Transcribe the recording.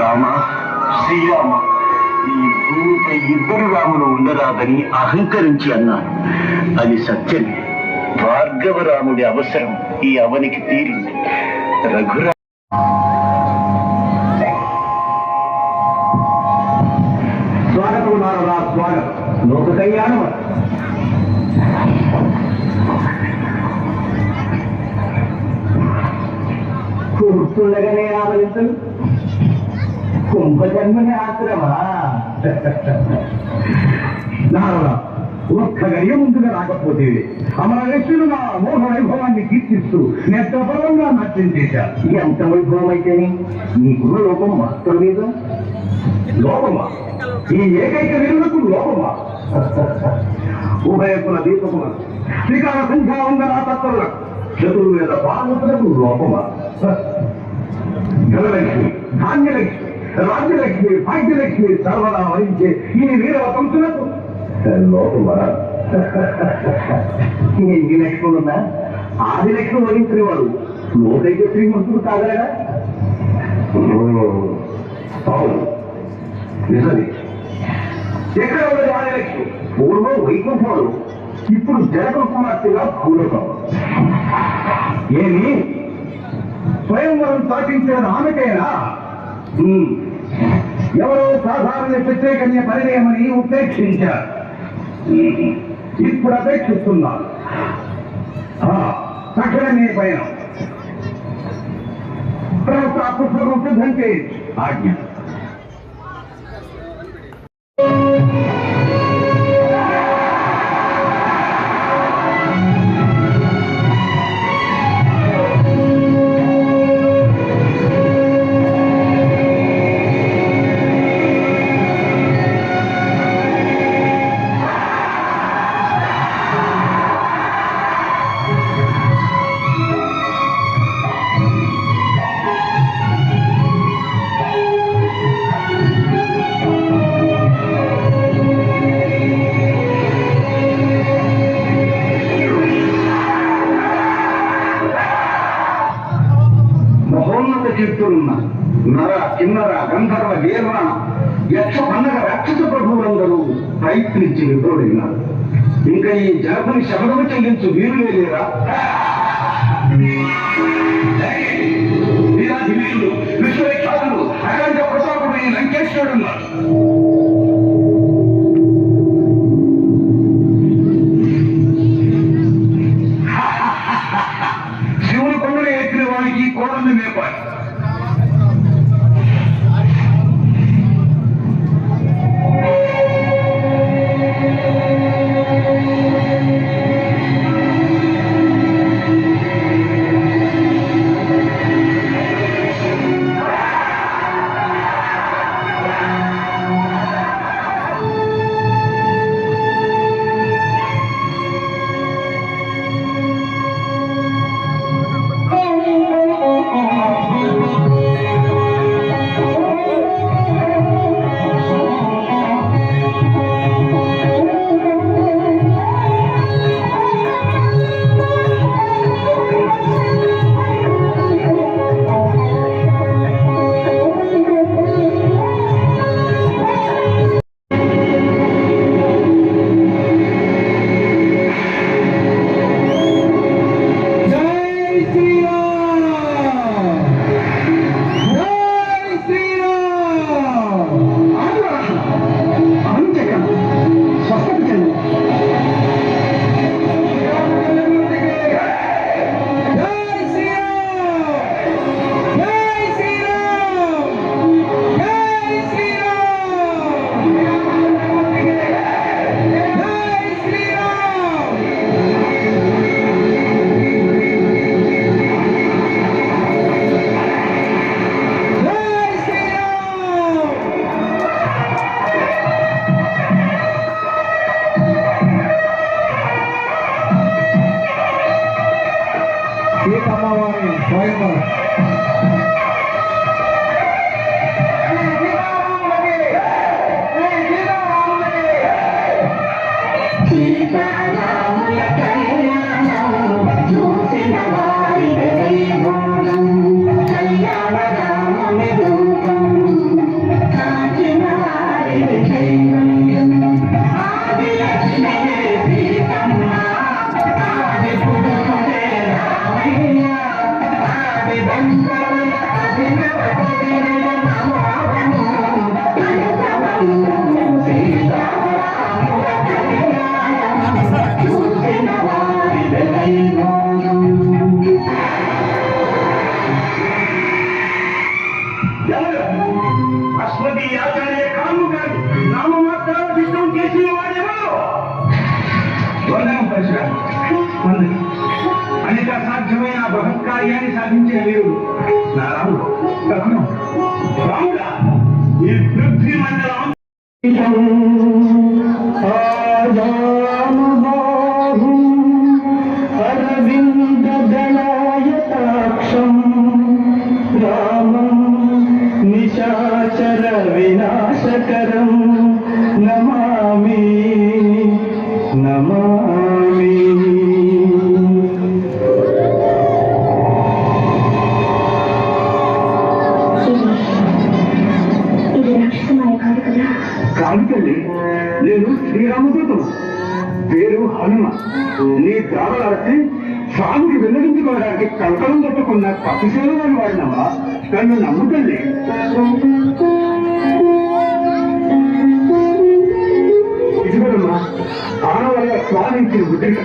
రామ శ్రీరామ ఈ భూమిపై ఇద్దరు రాములు ఉండరాదని అహంకరించి అన్నాను. అది సత్యమే. భార్గవ రాముడి అవసరం ఈ అవనికి తీరింది. రఘురా స్వాగతం నారదా స్వాగతం. లోక కళ్యాణం. కూర్చుండగానే ఆవలింతలు కుంభజన్మని ఆశ్రమా? నారదా ఒక్క గడియ ముందుగా రాకపోతే అమరలక్ష్యులు నా మోహ వైభవాన్ని కీర్తిస్తూ నెత్తపరంగా నాట్యం చేశారు. ఎంత వైభవం అయితేనే నీకున్న లోపం మాత్రం మీద లోపమా? ఈ ఏకైక విలువకు లోపమా? ఉభయకుల దీపకుల శ్రీకార సంఖ్యా వందన తత్వల చతుర్వేద పాలకులకు లోపమా? ధనలక్ష్మి ధాన్యలక్ష్మి రాజ్యలక్ష్మి భాగ్యలక్ష్మి సర్వదా వహించే ఈ వీరవతంతులకు లోపమా ఎన్ని లక్ష్ములున్నా ఆది లక్ష్మి వహించిన వాడు లోకైక శ్రీమంతుడు కాగలడా అవును నిజమే. ఎక్కడ ఉన్నది ఆదిలక్ష్మి పూర్వం వైకుంఠంలో ఇప్పుడు జనక కుమార్తెగా భూలోకం. ఏమి? స్వయంవరం సాధించిన ఆమెకైనా. ఎవరో సాధారణ ప్రత్యేకన్య పరిణయమని ఉపేక్షించారు. ఇప్పుడు అపేక్షిస్తున్నారు ఆ, తక్షణమే పైన. ప్రవక్త పుస్తకం సిద్ధం చేయొచ్చు ఆజ్ఞ. గంధర్వ దేవ యక్ష పండగ రక్షత ప్రభువులందరూ ప్రయత్నించి విఫలుడైనారు ఇంకా ఈ జనకుని శబదము చెల్లించు వీరులే లేరా? వీరాధి వీరులు అఖండ ప్రతాపుడు ఈ లంకేశ్వరుడు ఉన్నారు. శివుని కొండలు ఎక్కిన వాడికి కోడలు మేపాలి. Hawaii forever. Bye. ఎవరు అశ్వతి ఆచార్య కాము కాదు నామమాత్రాల విష్ణువు చేసిన వాడెవరు వందనం పరశురాము వందనం అనేక సాధ్యమైన బృహత్కార్యాన్ని సాధించిన వీరుడు నీ దావలాడితే స్వామికి విన్నవించుకోవడానికి కంకణం కట్టుకున్న పక్షిసేవ వాడిని వాడినవా? నన్ను నమ్ముతండి. ఇదిగోమ్మా ఆన స్వామి ఇచ్చిన బుద్ధిగా